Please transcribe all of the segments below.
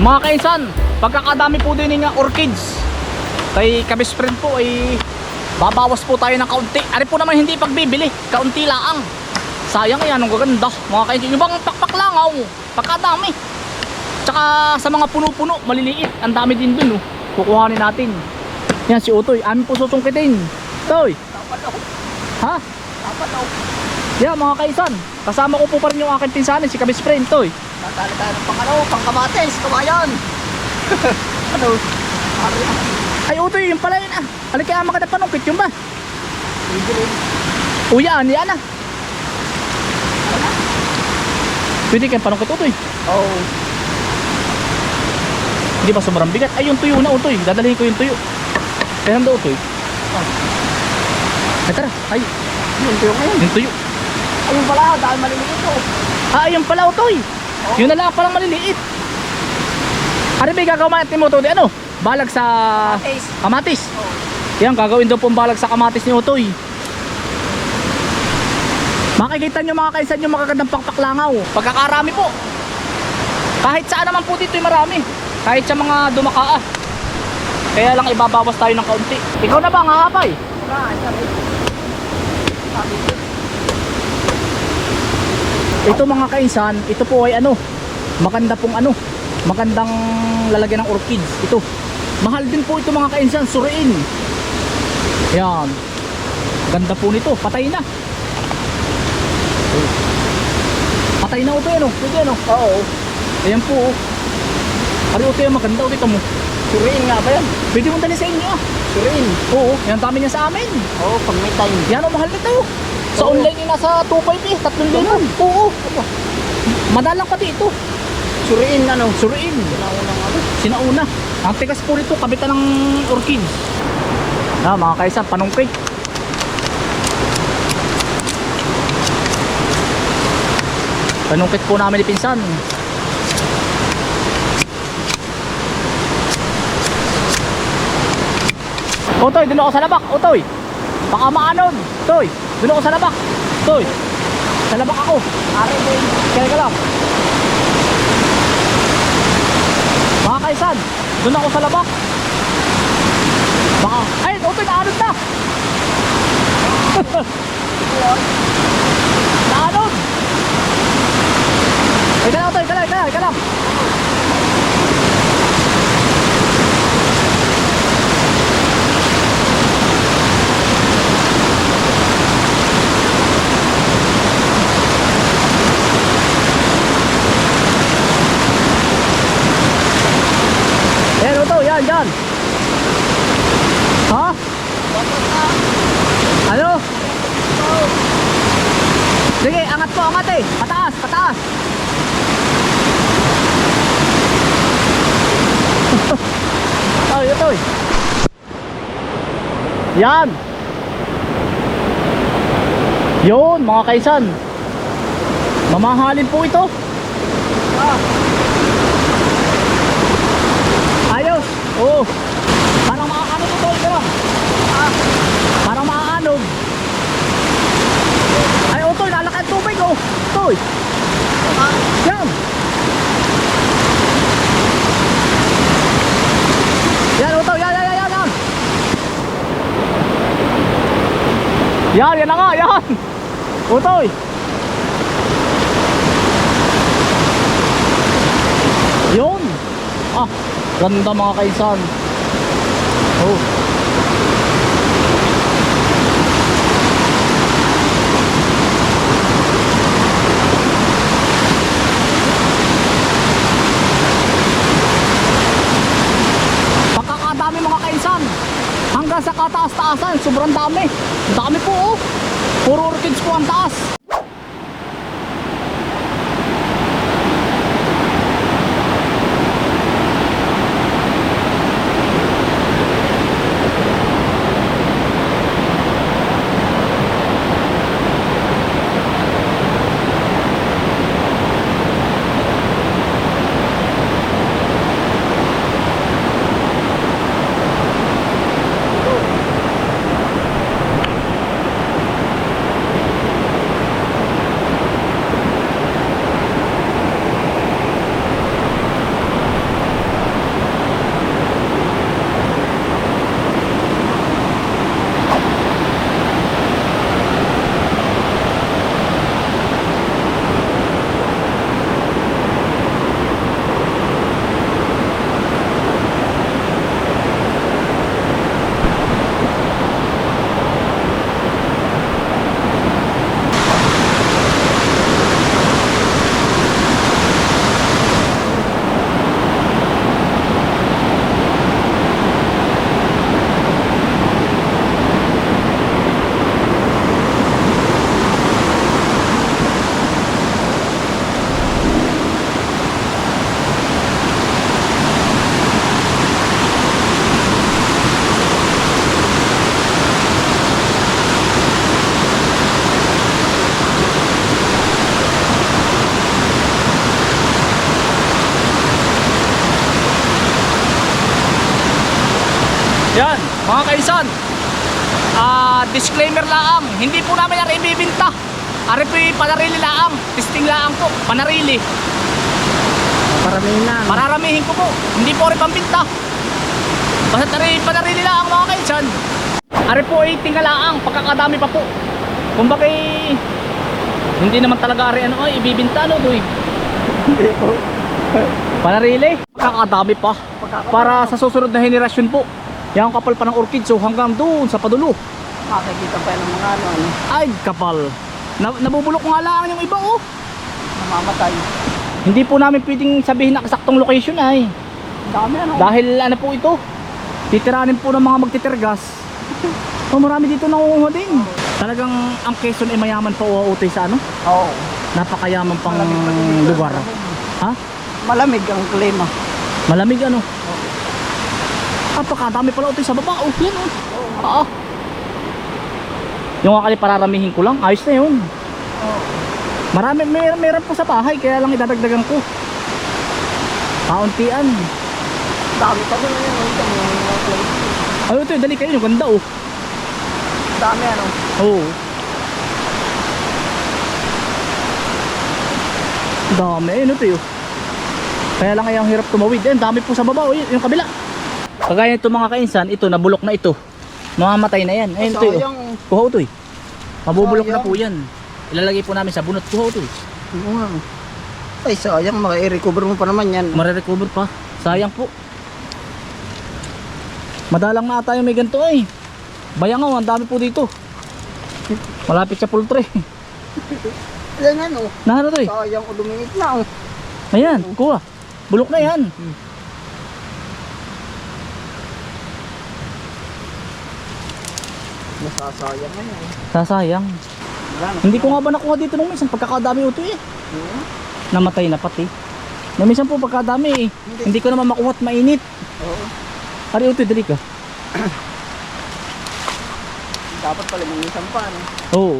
Mga kainsan, pagkakadami po din ng orchids. Kay kabis friend po ay babawas po tayo ng kaunti. Ari po naman hindi pagbibili, kaunti laang. Sayang yan, ang gaganda. Mga kainsan, yung bang pakpak langaw, pagkadami. Tsaka sa mga puno-puno, maliliit. Ang dami din dun, oh. Kukuhanin natin. Yan si Utoy, amin po susungkitin. Toy, Dapat daw. ha? Dapat daw. Yeah, mga kaisan. Kasama ko po pa rin yung aking pinsanin, si kabis friend, Toy. Tatali tayo ng pangalaw, pangkamates, kamayan. ano? Ari, Ay, Utoy, yung pala yun ah. Halika kaya makita panungkit yung ba? hindi rin. Uya, yan ah. Pwede kayong panungkit, Utoy. Oo. Oh. Hindi ba sobrang bigat? Ay, yung tuyo na, Utoy. Dadalhin ko yung tuyo. Kaya nando, Utoy. Ay, tara. Ay, Yun, tuyo ngayon. yung tuyo. Ayun pala, dahil maliliit ito. Ah, ayun pala, Utoy. Yun na lang palang maliliit. Ano ba yung gagawin mo, Utoy? Ano? Balag sa kamatis. Oo. Yan, gagawin daw pong balag sa kamatis ni Utoy. Makikita nyo mga kaisan yung makagandang pakpaklangaw. Pagkakarami po. Kahit saan naman po dito marami. Kahit sa mga dumakaa. Kaya lang ibabawas tayo ng kaunti. Ikaw na ba ang hahapay? Rin. Sabi ko. Ito mga kainsan, ito po ay ano, maganda pong ano, magandang lalagyan ng orchids. Ito. Mahal din po ito mga kainsan, suriin. Yan. Ganda po nito, patay na. Patay na ito ano, pwede ano. Oo. Ayan po. oh. Ari ito yung maganda ulit mo. Suriin nga ba yan? Pwede mo dali sa inyo ah. Suriin. Oo, yan dami niya sa amin. Oo, pag may time. Yan ang mahal nito. Sa Oo. online yung nasa 2.5 eh, 3,000. Oo. Madalang pati ito. Suriin, ano? Suriin. Sinaunang ano? Sinauna. Ang tigas po rito, kabitan ng orchids. Ah, mga kaisa, panungkit. Panungkit po namin ni Pinsan. Utoy, dun ako sa labak. Utoy. Baka maanon. Toy, dun ako sa labak. Toy. Sa labak ako. Ari din. Kaya ka lang. Mga kaisan, doon ako sa labak. Baka, ay, otoy, naanod na. naanod. Ika lang, otoy, ika lang, ika lang, ika lang. Ayan, otoy, yan, yan. Ha? Ano? Sige, angat eh. Pataas, pataas. Ay, ito eh. Yan. Yun, mga kaisan. Mamahalin po ito. Ayos. Oo. Parang makakanog ito. Ito lang. Parang makakanog. Ay, Otoy, lalakad tubig Otoy. Yan. Yan, Otoy. Yan, yan, yan, yan, yan. Yan, yan na nga, yan. Otoy. Yun. Ah, ganda mga kaisan. Oh. Pagkakadami mga kaisan. Hanggang sa kataas-taasan, sobrang dami. Dami po oh. Puro orchids po ang taas. Disclaimer lang, hindi po namin yan ibibinta. Ari po panarili lang, testing lang po, panarili. Paramihin na. Pararamihin ko po, hindi po rin pambinta. Basta tari, panarili lang mga kaisan. Ari po ay tingalaang, pagkakadami pa po. Kumbaga hindi naman talaga ari ano ay ibibinta no doy. Hindi po. Panarili, pagkakadami pa. Para sa susunod na henerasyon po. Yan ang kapal pa ng orchid so hanggang doon sa padulo. Makikita pa ng mga ano, ano, Ay, kapal. Na, nabubulok nga lang yung iba oh. namamatay. Hindi po namin pwedeng sabihin na kasaktong location ay. Dami ano. Dahil ano po ito, titiranin po ng mga magtitirgas. So marami dito nangunguha din. Talagang ang Quezon ay mayaman pa uuutay sa ano? Oo. Napakayaman pang Malamig lugar. Ha? Malamig ang klima. Malamig ano? Napakadami pala utoy sa baba. Oh, yan oh. Oo. Yung akali pararamihin ko lang, ayos na yun. Oo. Marami, may, meron po sa bahay, kaya lang idadagdagan ko. Kauntian. Dami pa doon. Ito mo yung place. Ano ito, dali kayo, yung ganda oh. Dami ano. Oo. Dami, ano ito yun. Kaya lang ang hirap tumawid. Ang dami po sa baba, oh, yun, yung kabila. Kagaya ito mga kainsan, ito, nabulok na ito. Mamamatay na yan. Ayun yun. Sayang. Kuha ito eh. Mabubulok na po yan. Ilalagay po namin sa bunot. Kuha ito. Oo nga. Ay, sayang. Maka-recover mo pa naman yan. Marirecover pa. Sayang po. Madalang na yung may ganito eh. Bayangaw, ang dami po dito. Malapit sa poultry. Yan ano. Nahano to eh. Sayang o dumingit na oh. Ayan, kuha. Bulok na yan. Nasasayang na yan. Sasayang. Wala na. Hindi ko nga ba nakuha dito nung minsan pagkakadami ito eh. Oo. Namatay na pati. Nung minsan po pagkadami eh. Hindi ko naman makuha at mainit. Oo. Ari ito, dali ka. Dapat pala minsan pa ano. Oo.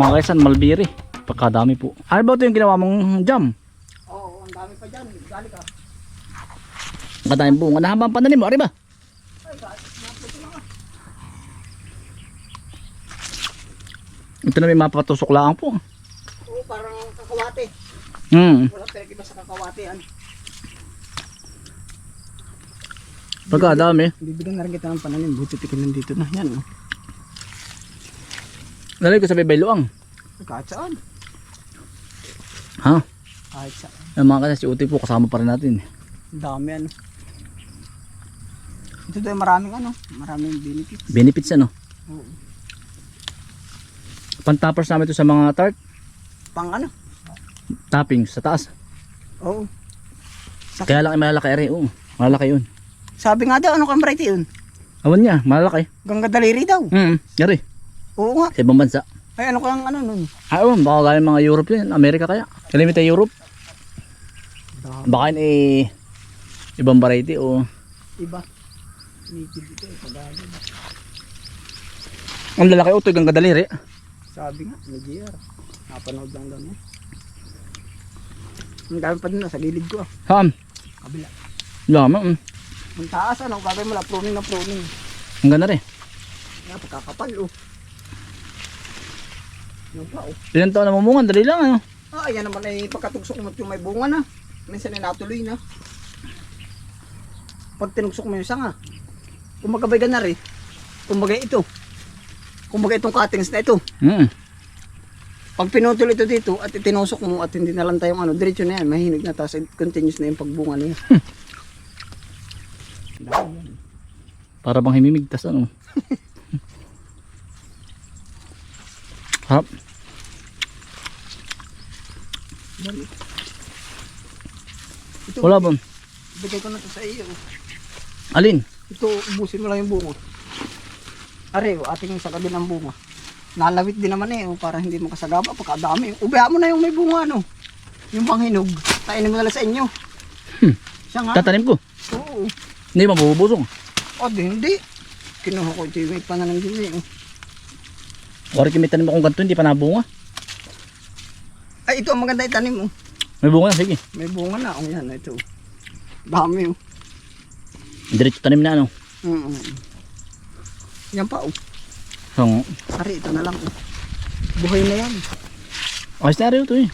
Mga kaisan, malbiri. Pagkadami po. Ano ba ito yung ginawa mong jam? Oo, ang dami pa dyan. Gali ka. Kadaming bunga na habang pananim mo. Ari ba? Ito na may mapatusok lang po. Oo, parang kakawate. Hmm. Wala pera iba sa kakawate ano. Pagkadami. Bibigyan na rin kita ng pananim. Buti tikin nandito na. Yan oh. Lalagay ko sa bayluang. Kahit saan. Ha? Kahit saan. Mga kasi si Uti po kasama pa rin natin. Ang dami ano. Ito daw maraming ano. Maraming benefit. Benefits ano? Oo. Pantoppers namin ito sa mga tart. Pang ano. Toppings sa taas. Oo. Kaya lang ay malalaki rin. Oo, malalaki yun. Sabi nga daw, ano kang variety yun? Awan niya, malalaki. Gangga daliri daw. Hmm, yari. Oo nga. Sa ibang bansa. Ay, ano kang ano nun? Ay, awan, baka galing mga Europe yun. Amerika kaya. Kalimit ay Europe. Baka yun eh, ibang variety o Iba. Native ito eh, pagano. ang lalaki utoy hanggang kadaliri. Sabi nga, GR. Napanood lang daw niya. Ang dami pa din na sa gilid ko ah. Ham, Kabila. lama. Mm. Ang taas ano, gagawin mo lang, pruning na pruning. Ang ganda rin. Nga, pagkakapal oh. Yung pa oh. Ilan taon na mamungan, dali lang ano. Ah, ayan naman ay pagkatugsok mo yung may bunga na. Minsan ay natuloy na. Pag tinugsok mo yung sanga, kumagabay ka na rin. Kumbaga ito. Kumbaga itong cuttings na ito. Mm. Pag pinutol ito dito at itinusok mo at hindi na lang tayong ano, diretso na yan, mahinig na tapos continuous na yung pagbunga niya. Yan. Para bang himimigtas ano. Harap. Dami. Ito, Wala ba? Bigay ko na to sa iyo. Alin? Ito, ubusin mo lang yung bunga. Are, ating saka din ang bunga. Nalawit din naman eh, oh, para hindi makasagaba. Pagkadami. Ubihan mo na yung may bunga, ano. Yung panghinog. Kainin mo na lang sa inyo. Hmm. Siya nga. Tatanim ko. Oo. Hindi mabubusong. O, di, hindi. Kinuha ko ito yung may din eh. Oh. Wari kimitan mo kung ganito, hindi pa nabunga. Ay, ito ang maganda itanim mo. May bunga na, sige. May bunga na. O yan, ito. Dami oh. Diretso tanim na ano. Mm Yan pa oh. So, Ari, ito na lang oh. Buhay na yan. ayos na rin ito eh.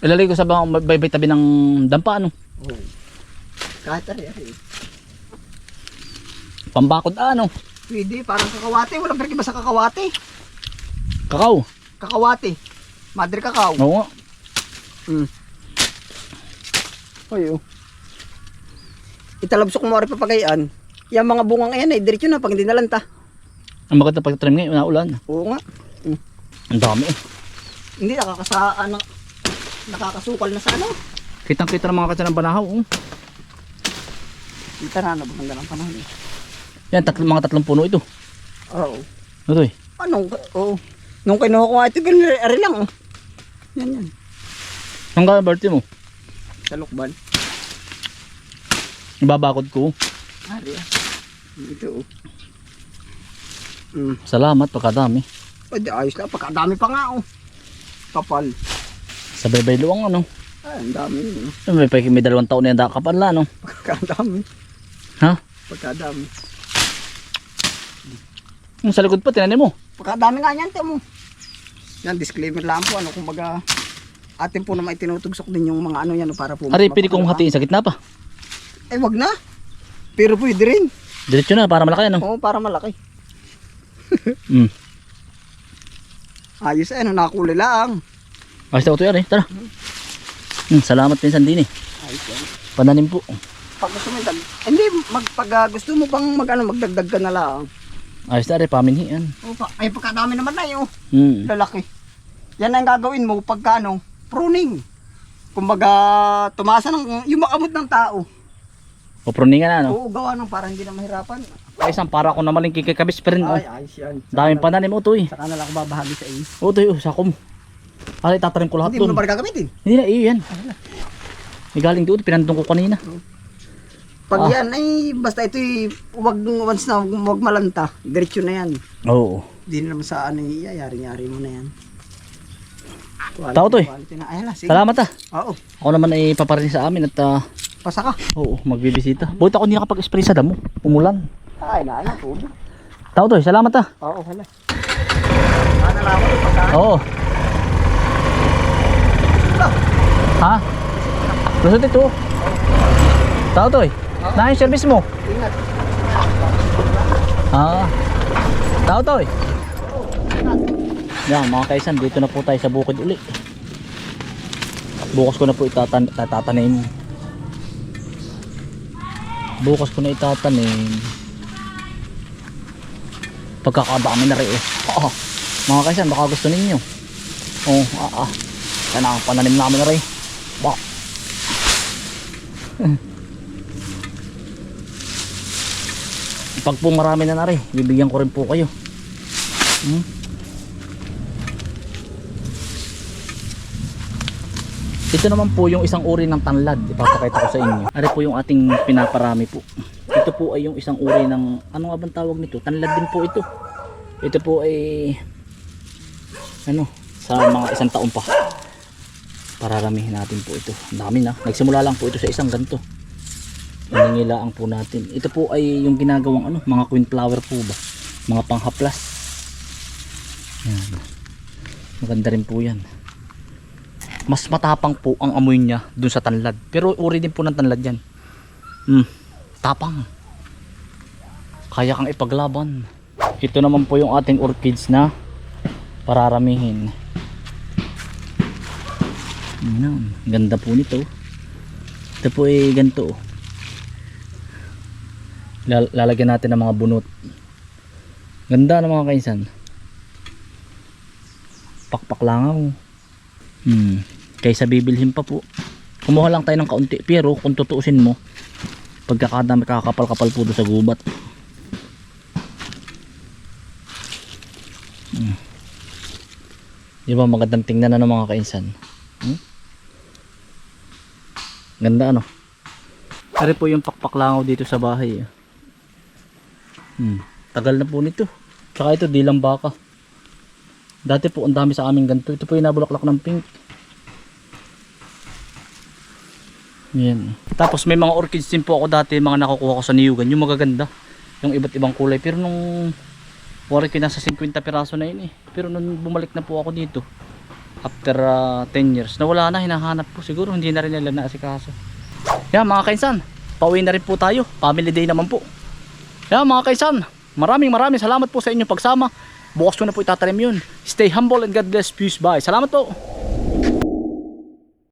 Ilalagay ko sa bang baybay tabi ng dampa ano. Oh. Kahit ari, ari. Pambakod ah, ano. Pwede, parang kakawate. Walang perkiba sa kakawate. Kakao. Kakawate. Madre kakao. Oo nga. Mm. Oy, oh. Italabsok mo rin papagayan. Yung mga bungang ayan ay diretso na pag hindi nalanta. Ang maganda pagtanim ngayon, naulan. Oo nga. Ang dami eh. Hindi nakakasa ano, nakakasukal na sa ano. Kitang kita ng mga katsa ng banahaw. Oh. Kita na nabaganda ng panahon. eh. Yan, tatlo, mga tatlong puno ito. Oo. Ito eh. Anong, oo. Nung kinuha ko nga ito, ganun, ari lang oh. Yan yan. Ang gano'n birthday mo? Sa lukban. Ibabakod ko. Ari ah. Ito oh. Mm. Salamat, pagkadami. Pwede ayos lang. Pagkadami pa nga oh. Kapal. Sa baybay luwang ano. Ay, ang dami oh. May, may, dalawang taon na yan kapal na ano. Pagkadami. Ha? Pagkadami. Yung sa likod pa, tinanim mo. Pagkadami nga niyan, mo. Yan, disclaimer lang po. Ano, kumbaga, atin po naman itinutugsok din yung mga ano yan para po. Ari, pili kong hatiin sa gitna pa. Eh, wag na. Pero pwede rin. Diretso na, para malaki ano. Oo, para malaki. Mm. Ayos eh, ano, nakulay lang. Ayos na ito yan eh. Tara. Hmm, salamat pinsan din eh. Ayos yan. Pananim po. Pag gusto mo, dag- hindi, mag, pag ah, gusto mo bang mag, ano, magdagdag ka na lang. Ayos na rin, paminhian. O, pa, ay, pagkadami naman na yun. Hmm. Lalaki. Yan ang gagawin mo pagka ano, pruning. Kumbaga, tumasa ng, yung makamot ng tao. Puproningan na ano. Oo, gawa ng para hindi na mahirapan. Ayos ang para ako na malingki kay kabis pa rin. Oh. Ay, ayos yan. Daming pananim oh, ito eh. Saka na lang ako babahagi sa iyo. Oh, ito oh, sakom. Ay, tatanim ko lahat Hindi mo doon. na gagamitin? Hindi na, iyo yan. May galing doon, pinandong ko kanina. Pag Ah. yan ay basta ito wag once na wag malanta, diretso na yan. Oo. Hindi na naman sa ano iyayari-yari mo na yan. Quality, Tao to eh. na. Na, sige. Salamat ah. Oo, Ako naman ay paparating sa amin at ah, pasa ka. oo, magbibisita. Buti ako hindi nakapag-spray sa damo. Umulan. Ay, na ano, tulo. Tao to eh, salamat ah. Oo, hala. Ano lang ako pagka. Oo. Ha? Lusot ito. Tao to eh. Na yung service mo. Ingat. Ah. Tao to eh. Yan mga kaisan, dito na po tayo sa bukid uli. Bukas ko na po itatan tatatanim. Bukas ko na itatanim. Pagkakadami na rin eh. Oo. Mga kaisan, baka gusto ninyo. Oh, ah, ah. Yan ang pananim namin na rin. Ba. Pag po marami na na bibigyan ko rin po kayo. Hmm? Ito naman po yung isang uri ng tanlad. Ipapakita ko sa inyo. Ari po yung ating pinaparami po. Ito po ay yung isang uri ng ano nga bang tawag nito? Tanlad din po ito. Ito po ay ano sa mga isang taon pa. Pararamihin natin po ito. Dami na. Nagsimula lang po ito sa isang ganito. Naningilaan po natin. Ito po ay yung ginagawang ano, mga queen flower po ba? Mga panghaplas. Yan. Maganda rin po yan. Mas matapang po ang amoy niya dun sa tanlad. Pero uri din po ng tanlad yan. Hmm, tapang. Kaya kang ipaglaban. Ito naman po yung ating orchids na pararamihin. Yan, ganda po nito. Ito po ay ganito. Lal- lalagyan natin ng mga bunot. Ganda ng mga kainsan. Pakpak lang ako. Hmm. Kaysa bibilhin pa po. Kumuha lang tayo ng kaunti. Pero kung tutuusin mo, pagkakadami kakapal-kapal po doon sa gubat. Hmm. Di ba magandang tingnan na ng mga kainsan? Hmm? Ganda ano? Pare po yung pakpak langaw dito sa bahay. Hmm. Tagal na po nito. Tsaka ito, dilang baka. Dati po, ang dami sa aming ganito. Ito po yung nabulaklak ng pink. Yan. Tapos may mga orchids din po ako dati, mga nakukuha ko sa niyugan. Yung magaganda. Yung iba't ibang kulay. Pero nung wari ko nasa 50 piraso na yun eh. Pero nung bumalik na po ako dito, after ah, 10 years, nawala na, hinahanap po. Siguro hindi na rin nila naasikaso. Yan mga kaisan, pauwi na rin po tayo. Family day naman po. Yan mga kaisan, maraming maraming salamat po sa inyong pagsama. Bukas ko na po itatanim yun. Stay humble and God bless. Peace. Bye. Salamat po.